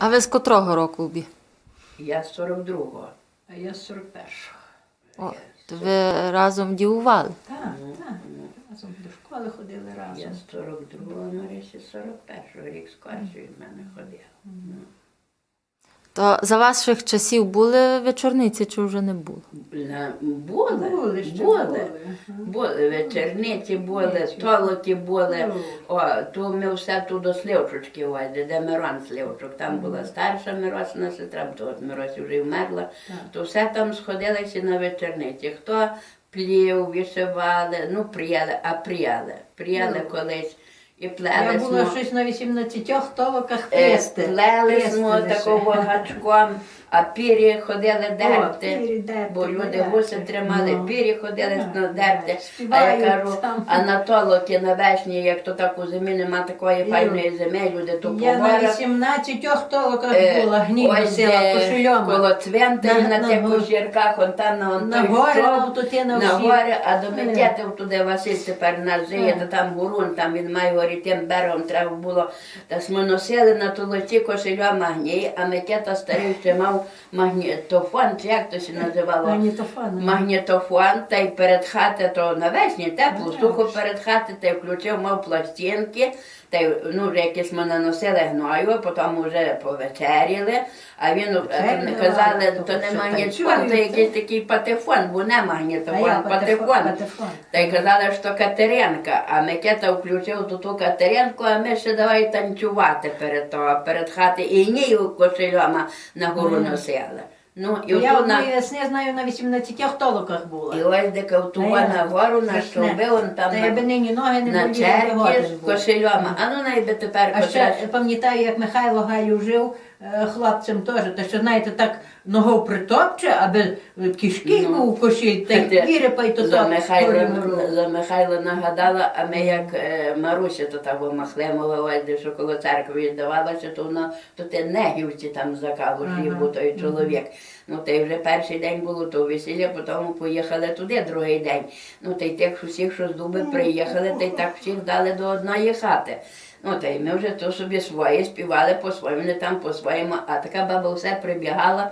А ви з котрого року бі? Я з 42-го. А я з 41-го. О, то ви разом дівували. Так, так. Разом до школи ходили Я разом. з 42-го, Марисі з 41-го. Рік скорше в мене ходила. То за ваших часів були вечорниці чи вже не було? На- Були, Були, ще були. були. Були вечерниці, були, толоки були. Ну. О, то ми все тут до Сливчучки возили, де Мирон Сливчук. Там була старша Миросина сестра, бо от Миросі вже й вмерла. То все там сходилися на вечорниці. Хто плів, вишивали, ну прияли, а прияли. Прияли Ну. колись і Я була смо- щось на 18 толоках е, пести. Плели смо такого гачком, а пірі ходили дерти. Бо люди гуси тримали, Ну. пірі ходили на дерти. А я кажу, а на толоки на весні, як то так у зимі нема такої файної зими, люди то Я на горах. 18 толоках Е, була, гнів носила, де. Коло цвинтаря, На- тих кущірках, он там на он На гори, на гори, а до Е. Туди Василь тепер нас жиє, Е. то там гурун, там він має горі тим берегом треба було. Та ми носили на толоті кошельо магній, а Микета старий ще мав магнітофон, чи як то ще називало? Магнітофон. Магнітофон, та й перед хати, то навесні тепло, Ну, сухо перед хати, та й включив, мав пластинки, та й ну, вже якісь ми наносили гною, потім вже повечеряли, а він а Вечеряли, казали, то то не що, магнітофон, то танцюють, якийсь такий патефон, бо не А магнітофон, я патефон. патефон. Та й казали, що Катеринка, а Микета включив ту ту Катеринку, а ми ще давай танцювати перед того, перед хати, і ні кошельома на гору носили. Ну, і Я от на... весни знаю на 18 толоках була. І ось де ковтува на гору, на страшне. щоби, он там Та я би на, нині ноги не на би з кошельома. А ну найби тепер А ще пам'ятаю, як Михайло Гайлю жив е, хлопцем теж, та що знаєте, так ногу притопче, аби кишки Ну. був кошить, та й Ти вірипай то За так Михайло, за Михайло нагадала, а ми як е, Маруся то того Махлемова, ось де що коло церкви віддавалося, то воно то те негівці там за каву Ага. той чоловік. Ну та й вже перший день було то весілля, потім поїхали туди другий день. Ну та й тих усіх, що з дуби приїхали, та й так всіх дали до одної хати. Ну та й ми вже то собі своє співали по-своєму, не там по-своєму, а така баба все прибігала.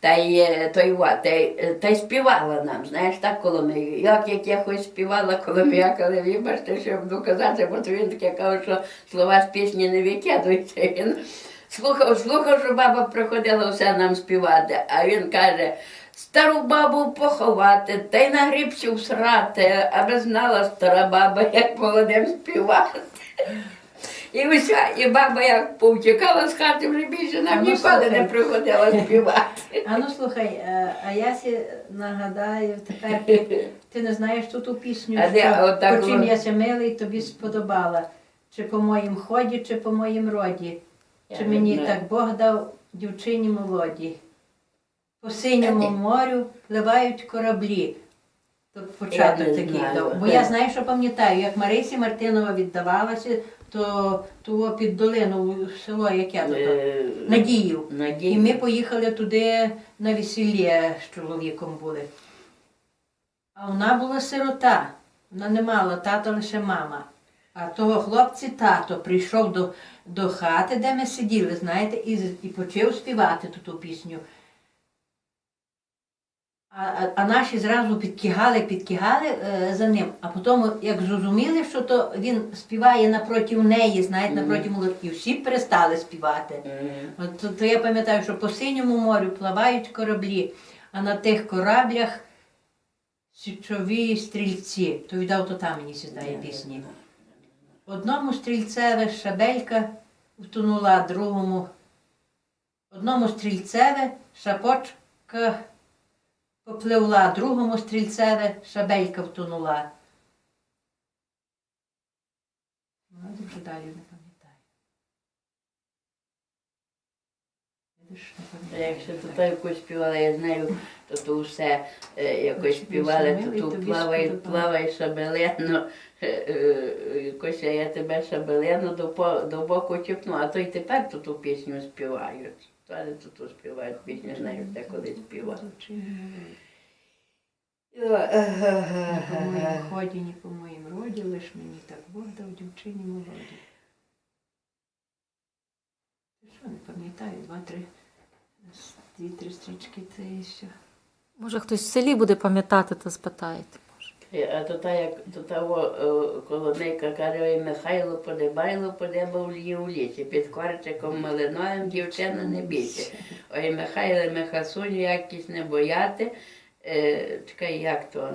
Та й е, той та й, е, та й співала нам, знаєш, так коло ми. Як як я хоч співала, коли ми якали, вибачте, що буду казати, бо то він таке каже, що слова з пісні не викидуються. Він слухав, слухав, що баба приходила все нам співати, а він каже. Стару бабу поховати, та й на грибці всрати, аби знала стара баба, як молодим співати. І уся, і баба як повтікала з хати, вже більше нам А ну, ніколи не приходила співати. А ну слухай, е, а я сі нагадаю тепер, ти не знаєш ту ту пісню, А що отак по чим воно? я милий, тобі сподобала. Чи по моїм ході, чи по моїм роді. Я Чи мені знаю. так Бог дав дівчині молоді. По синьому морю пливають кораблі. То початок такий Бо я знаю, що пам'ятаю, як Марисі Мартинова віддавалася, то того під долину в село, яке то там, Е, Надіїв. І ми поїхали туди на весілля з чоловіком були. А вона була сирота. Вона не мала тата, лише мама. А того хлопці тато прийшов до, до хати, де ми сиділи, знаєте, і, з- і почав співати ту, ту пісню. А, а, а наші зразу підкигали, підкигали е, за ним. А потім, як зрозуміли, що то він співає напроти неї, знаєте, напроти молодки, всі перестали співати. От то, то я пам'ятаю, що по синьому морю плавають кораблі, а на тих кораблях січові стрільці. То віддав то там мені сідає пісні. Одному стрільцеве шабелька втонула, другому. Одному стрільцеве шапочка попливла, другому стрільцеве шабелька втонула. Ну, а далі не пам'ятаю. Видиш, не пам'ятаю. Якщо тут якось співала, я знаю, то то все е, якось співали, то тут плавай, плавай шабелено, е, е, якось я тебе шабелено до, по- до боку тіпну, а то й тепер ту ту пісню співають. Але тут співають пісню, знаю, де коли співали. Ні по моїм ході, ні по моїм роді, лиш мені так Бог дав дівчині молоді. Що не пам'ятаю, два-три дві-три стрічки, це і все. Може, хтось в селі буде пам'ятати, то спитаєте. Може. Е, А то та як то того е, коломейка каже, ой, Михайло подибайло, подибав лі у лісі. Під корчиком малиноєм дівчина не бійся. Ой, Михайло, Михасуню, якісь не бояти. Е, чекай, як то?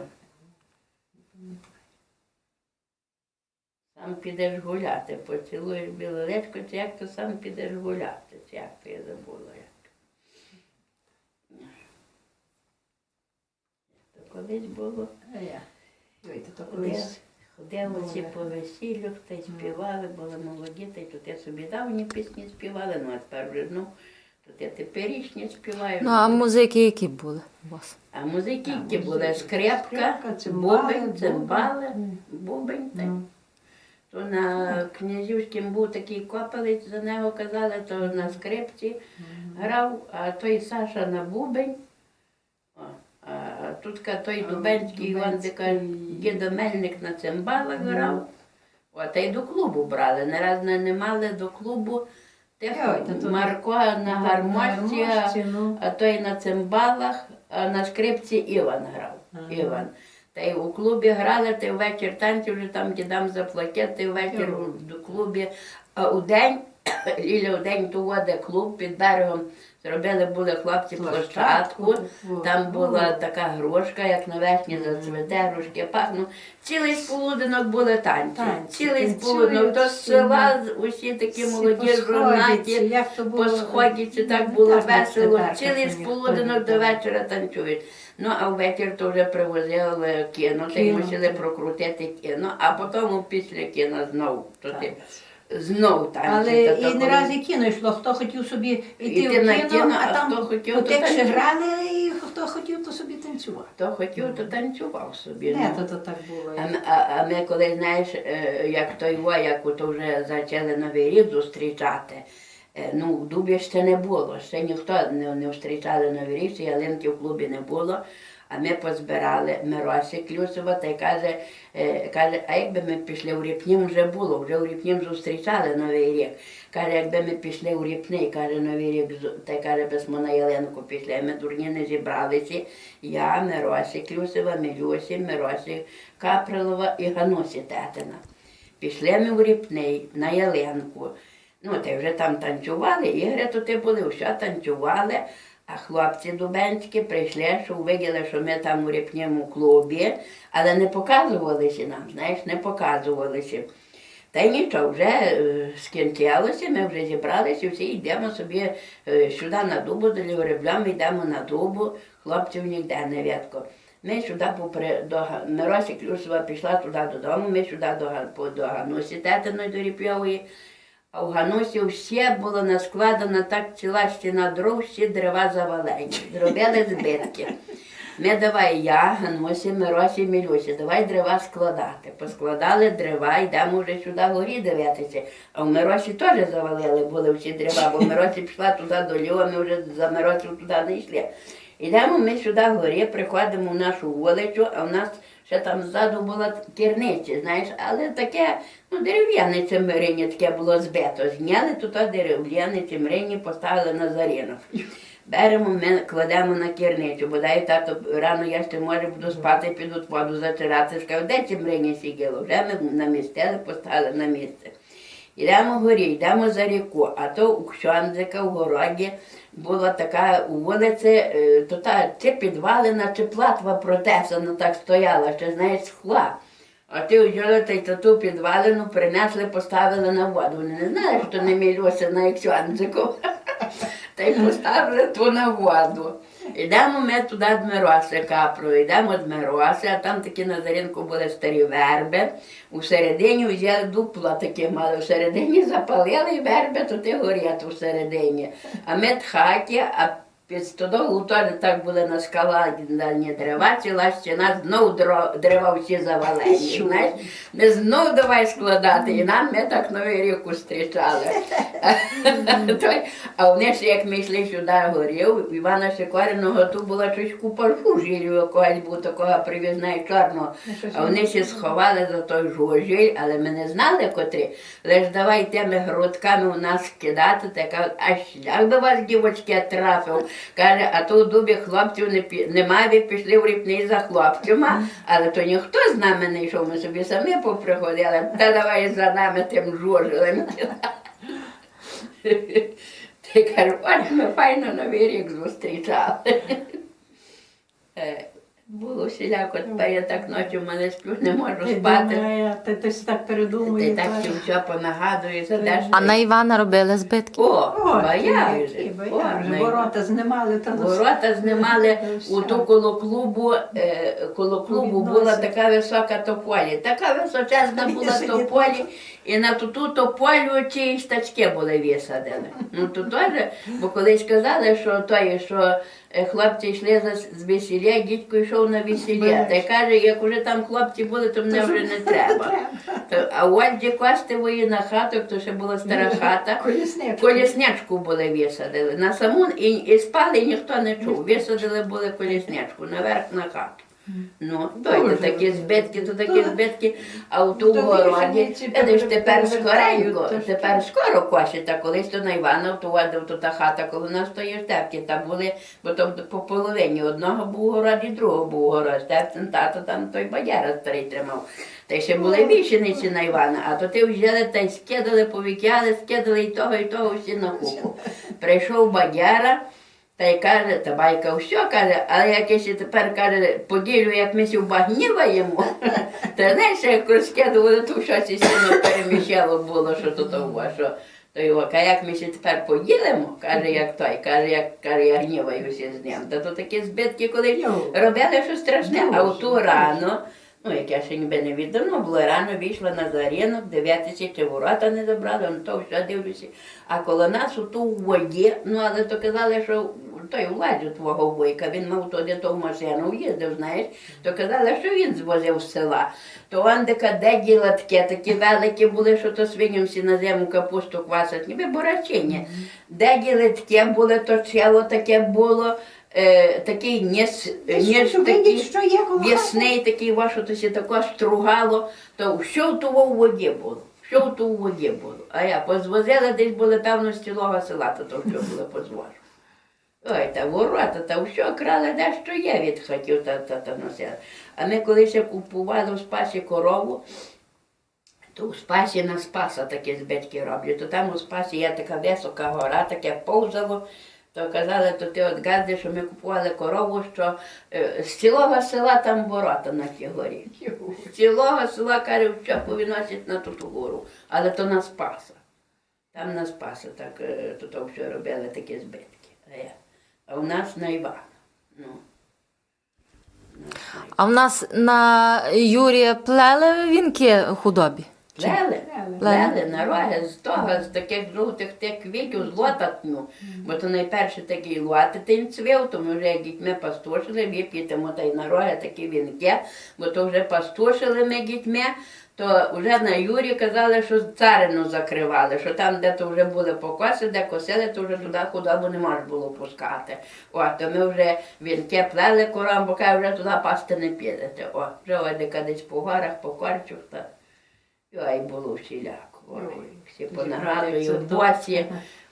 Сам підеш гуляти, поцілуєш білолечко, чи як то сам підеш гуляти, чи як то я забула. То колись було. А я. Ходили, всі по весіллях, та й співали, були молоді, та й тут я собі давні пісні співали, ну а тепер вже ну, тут я теперішні співаю. Ну, а музики які були у вас? А музики, які були музики. скрепка, Скрепка, бубень, цимбали, бубен. бубень. та й Ну. То на князівському був такий копелець, за нього казали, то на скрипці грав, а той Саша на бубень. А тут той Дубенський Іван дідо Мельник на цимбалах грав. О, та й до клубу брали. Не раз не, мали до клубу. Тих Марко на гармошці, а, ну. а той на цимбалах, а на скрипці Іван грав. Іван. Та й у клубі грали, ти ввечір танці вже там дідам заплатять, ти ввечір у клубі. А у день, Ліля у день ту воде клуб під берегом. Зробили були хлопці площадку. Там була така грушка, як на навесні зацвете, грушки пахнуть. Цілий сполудинок були танці. Танці, Цілий сполудинок. То села усі такі молоді, журнаті. як то було. Так Ну, було так, весело, цілий сполудинок до вечора танцюють. Ну, а ввечір то вже привозили кіно, та й мусили прокрутити кіно, а потім після кіно знов. Знов танці. Але і не раз і кіно йшло, хто хотів собі йти Іти в на кіно, кіно, а а там хто хотів, то текше танцював. грали, і хто хотів, то собі танцював. Хто хотів, то танцював собі. Не, ну. то, то так було. А, ми- а, а ми коли, знаєш, е, як той вояк, то вже почали Новий рік зустрічати. е, Ну, в Дубі ще не було, ще ніхто не, не зустрічали Новий рік, ще ялинки в клубі не було. А ми позбирали Миросі Клюсова та й каже, е, каже, а якби ми пішли у Ріпнім, вже було, вже у Ріпнім зустрічали Новий рік. Каже, якби ми пішли у Ріпний, каже, Новий рік, та й каже, без ми на ялинку пішли. Ми дурні не зібралися. Я, Миросі Клюсова, Мілюсі, Миросі Каприлова і Ганусі Тетина. Пішли ми у Ріпний на ялинку. Ну, ти вже там танцювали, ігри то ти були, все танцювали. А хлопці дубенські прийшли, що увиділи, що ми там у ріпньому клубі, але не показувалися нам, знаєш, не показувалися. Та й нічого, вже е, скінчилося, ми вже зібралися, всі йдемо собі е, сюди на дубу, до Ліворебля, йдемо на дубу, хлопців ніде не рідко. Ми сюди попри до Миросі Клюсова пішла туди додому, ми сюди до, до Ганусі Тетиної до Ріпьової. А в Ганусі все було наскладено так ціла стіна дров, всі дерева завалені. Зробили збитки. Ми давай я, Ганусі, Миросі, Мілюсі, давай дерева складати. Поскладали дерева, йдемо вже сюди горі дивитися. А в Миросі теж завалили були всі дерева, бо Миросі пішла туди до Львова, ми вже за Миросів туди не йшли. Йдемо ми сюди горі, приходимо в нашу вулицю, а в нас ще там ззаду була керниця, знаєш, але таке, ну, дерев'яне цимрині таке було збито. Зняли тут дерев'яне цимрині, поставили на зарінок. Беремо, ми кладемо на керницю, бодай тато рано я ще може буду спати, піду воду затирати. Скажу, де цимрині сиділо? Вже ми намістили, поставили на місце. Йдемо горі, йдемо за ріку, а то у Кшонзика в городі була така у вулиці, е, то та чи підвалина, чи платва протесана так стояла, ще знаєш, скла. А ти взяли та й ту підвалину, принесли, поставили на воду. Вони не знали, що не мілюся на Кшонзику. Та й поставили ту на воду. Йдемо ми туди з Мироси капру, йдемо з Мироси, а там такі на зарінку були старі верби. У середині взяли дупла такі мали, у середині запалили верби, то ти горять у середині. А ми тхаті, а Під стодолу теж так були на скалах дальні дерева, ціла стіна, знов дерева всі завалені. Знаєш, ми знов давай складати, і нам ми так новий рік зустрічали. А вони ж, як ми йшли сюди горів, Івана Сикоріного тут була щось купа жужілів, якогось був такого привізна чорного. А вони ще сховали за той жужіль, але ми не знали котрі. Лиш давай тими грудками у нас кидати, та кажуть, а шлях до вас, дівочки, трапив. Каже, а то у дубі хлопців не пі- немає, ви пішли в ріпний за хлопцями, але то ніхто з нами не йшов, ми собі самі поприходили, та давай за нами тим жужелем. Ти кажеш, ось ми файно новий рік зустрічали. Було всіляко, тепер я так ночі в мене сплю, не можу Ти спати. думає, ти, ти си так Ти передумує. так так. всім все понагадує, сидиш. А на Івана робили збитки. О, О, бояр які, О, же. Ворота знімали, та Ворота знімали Все. у ту коло клубу, е, коло клубу була така висока тополі. Така височезна була Сидіти. тополі, і на ту ту тополю ці стачки були висадили. Ну то теж, бо колись казали, що той, що хлопці йшли з весілля, дідько йшов на весілля. Та каже, як вже там хлопці були, то мене вже не треба. То, а у Ольді Костевої на хату, то ще була стара хата. Колісничку. Коліснячку були висадили. На саму і, і спали, і ніхто не чув. Висадили були коліснячку наверх на хату. Ну, то й такі збитки, то такі збитки, а у ту городі, видиш, тепер скоренько, тепер скоро косять, а колись то на Івана то водив то та хата, коли нас то є штепки, там були, бо то по половині одного був у городі, другого був у городі, Степцин тато там той бадяра старий тримав. Та ще були вішениці на Івана, а то ти взяли та й скидали, повікяли, скидали і того, і того всі на купу. Прийшов бадяра, та й каже, та байка все каже, але як я ще тепер каже, поділю, як ми сі вбагніваємо, то знаєш, як розкидували, то щось і сильно переміщало було, що то того, що то його, а як ми ще тепер поділимо, каже, як той, каже, як каже, я гніваюся з ним. Та то такі збитки, коли робили щось страшне, а у ту рано, ну як я ще ніби не віддавно, було рано вийшла на зарінок, дивитися, чи ворота не забрали, ну то все дивлюся. А коло нас у ту в воді, ну але то казали, що той владю твого вуйка, він мав туди ту машину, їздив, знаєш, то казали, що він звозив з села. То Андика, де діла таке, такі великі були, що то свиням всі на зиму капусту квасять, ніби борачині. Де діли таке були, то чело таке було, е, такий ніс, Щоб такий. що. В'ясний такий вашу, то сі тако стругало, то все в того в воді було. Все в в воді було. А я позвозила, десь були певно з цілого села, то то що було позвожу. Ой, та ворота, та все крали, де що є від хатів та, та, та носили. А ми коли ще купували в спасі корову, то у спасі на спаса такі збитки роблять. То там у спасі є така висока гора, таке повзало. То казали, то ти от газди, що ми купували корову, що е, з цілого села там ворота на тій горі. З цілого села, каже, що повиносять на ту ту гору, але то на спаса. Там на спаса, так е, то, то все робили такі збитки. А, у нас на Івана. Ну. А в нас на Юрія плели вінки худобі. Чи- Лели, Лели. лели на роги з того, з таких жовтих тих квітів, з лотатню. Бо то найперше такий лотатин цвів, то ми вже як дітьми пастушили, вип'ємо та й на роги такі вінки, бо то вже пастушили ми дітьми, то вже на Юрі казали, що царину закривали, що там, де то вже були покоси, де косили, то вже туди худобу не можна було пускати. О, то ми вже вінки плели корам, бо каже, вже туди пасти не підете. О, вже ось десь по горах, по корчах. то й було всіляко. Ой, всі понагадую, босі,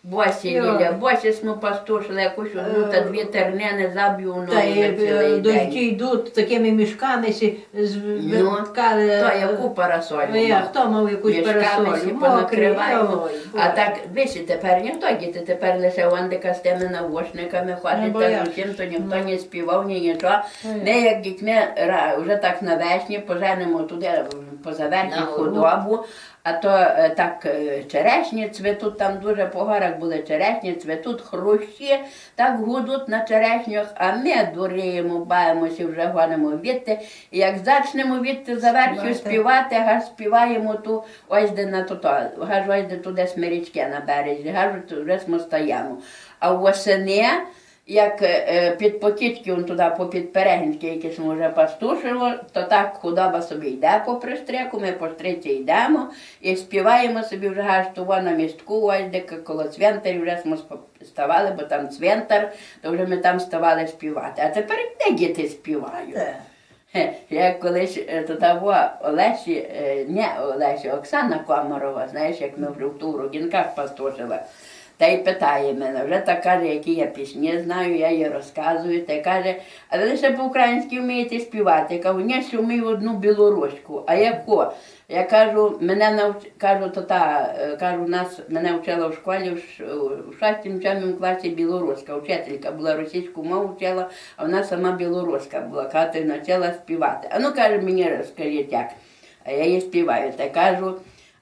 босі Ліля, босі смо пастушили якусь одну та дві тернини заб'ю Та ноги на цілий е, дощі день. йдуть такими мішками, сі, з, Ну, То яку парасолю Ну, я, хто мав якусь Мішками парасолю? всі Мокрий, понакриваємо. ой, А так, виші тепер ніхто діти, тепер лише Вандика з тими навушниками Не ходить, та боявся. зовсім то ніхто не співав, ні нічого. Ой. Ми як дітьми ра- вже так навесні поженемо туди позаверхні На гору. худобу, а то е, так е, черешні цвітуть, там дуже по горах були черешні, цвітуть хрущі, так гудуть на черешнях, а ми дуріємо, баємося, вже гонимо відти. І як зачнемо відти заверху Співати. співати, гаж співаємо ту, ось де на то, гаж ось де туди смирічки на березі, гаж вже ми стоїмо. А восени як е, під потічки, он туди по підперегінськи, якесь може пастушило, то так худоба собі йде по пристреку, ми по стриці йдемо і співаємо собі вже аж того на містку, ось де коло цвинтарів вже ми ставали, бо там цвинтар, то вже ми там ставали співати. А тепер де діти співають? Я колись е, того Олесі, е, не Олесі, Оксана Комарова, знаєш, як ми вже в ту Рогінках пастушили. Та й питає мене, вже так каже, які я пісні знаю, я їй розказую. Та й каже, а ви лише по-українськи вмієте співати. Я кажу, ні, що вмію одну білоруську. А яку? Я кажу, мене науч... кажу, то та, е, кажу, нас мене вчила в школі в, ш... в шостому сьомому класі білоруська. Вчителька була російську мову вчила, а вона сама білоруська була. Каже, ти почала співати. А ну каже, мені розкажіть як. А я їй співаю. Та кажу,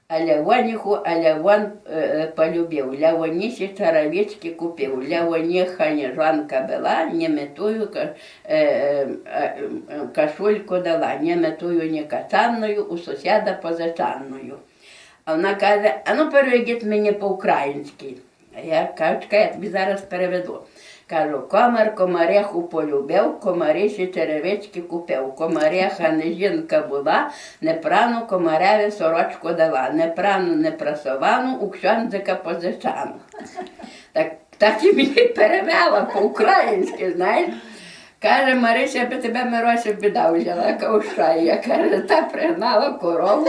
а Лявоніху, а Лявон е, е, полюбив. Лявонісі чаровички купив. Лявоніха не жанка була, не метую ка- е, е, е, е, кашульку дала, не метую не качанною, у сусіда позатанною. А вона каже, а ну переведіть мені по-українськи. Я кажу, чекай, я тобі зараз переведу. Кажу, комар комареху полюбив, комариші черевички купив. Комареха не жінка була, не прану комареві сорочку дала, не прану, не прасовану, у ксьондзика позичану. Так, так і мені перевела по-українськи, знаєш. Каже, Марися, я би тебе Мирося біда взяла ковшай. Я каже, та пригнала корову.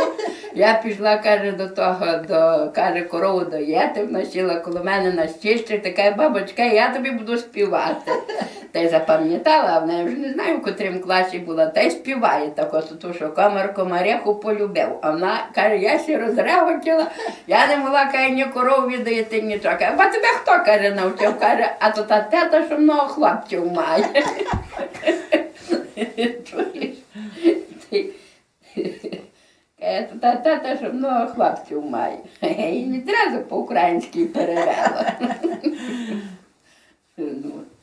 Я пішла, каже, до того, до, каже, корову доїти, вона сіла коло мене на стільчик, така бабочка, я тобі буду співати. Та й запам'ятала, а вона я вже не знаю, в котрім класі була, та й співає так, от ту, що комар комареху полюбив. А вона каже, я ще розреготіла, я не могла каже, ні корову віддаєте, нічого. А тебе хто каже, навчив? Каже, а то та тета, що много хлопців має. Е, та тата що много хлопців має. І відразу по-українськи перевела.